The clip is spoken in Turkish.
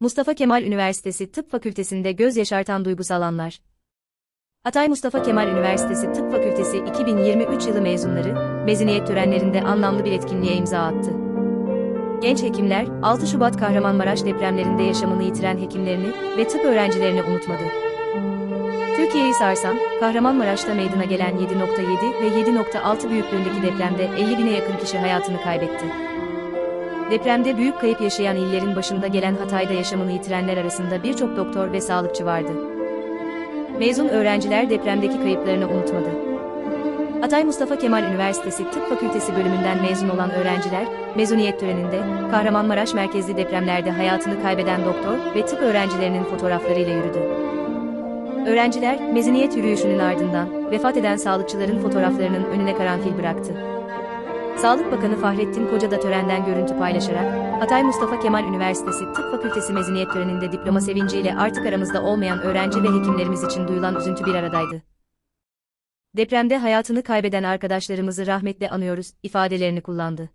Mustafa Kemal Üniversitesi Tıp Fakültesinde göz yaşartan duygusal anlar. Hatay Mustafa Kemal Üniversitesi Tıp Fakültesi 2023 yılı mezunları, mezuniyet törenlerinde anlamlı bir etkinliğe imza attı. Genç hekimler, 6 Şubat Kahramanmaraş depremlerinde yaşamını yitiren hekimlerini ve tıp öğrencilerini unutmadı. Türkiye'yi sarsan, Kahramanmaraş'ta meydana gelen 7.7 ve 7.6 büyüklüğündeki depremde 50 bine yakın kişi hayatını kaybetti. Depremde büyük kayıp yaşayan illerin başında gelen Hatay'da yaşamını yitirenler arasında birçok doktor ve sağlıkçı vardı. Mezun öğrenciler depremdeki kayıplarını unutmadı. Hatay Mustafa Kemal Üniversitesi Tıp Fakültesi bölümünden mezun olan öğrenciler, mezuniyet töreninde, Kahramanmaraş merkezli depremlerde hayatını kaybeden doktor ve tıp öğrencilerinin fotoğraflarıyla yürüdü. Öğrenciler, mezuniyet yürüyüşünün ardından, vefat eden sağlıkçıların fotoğraflarının önüne karanfil bıraktı. Sağlık Bakanı Fahrettin Koca da törenden görüntü paylaşarak, Hatay Mustafa Kemal Üniversitesi Tıp Fakültesi mezuniyet töreninde diploma sevinciyle artık aramızda olmayan öğrenci ve hekimlerimiz için duyulan üzüntü bir aradaydı. Depremde hayatını kaybeden arkadaşlarımızı rahmetle anıyoruz, ifadelerini kullandı.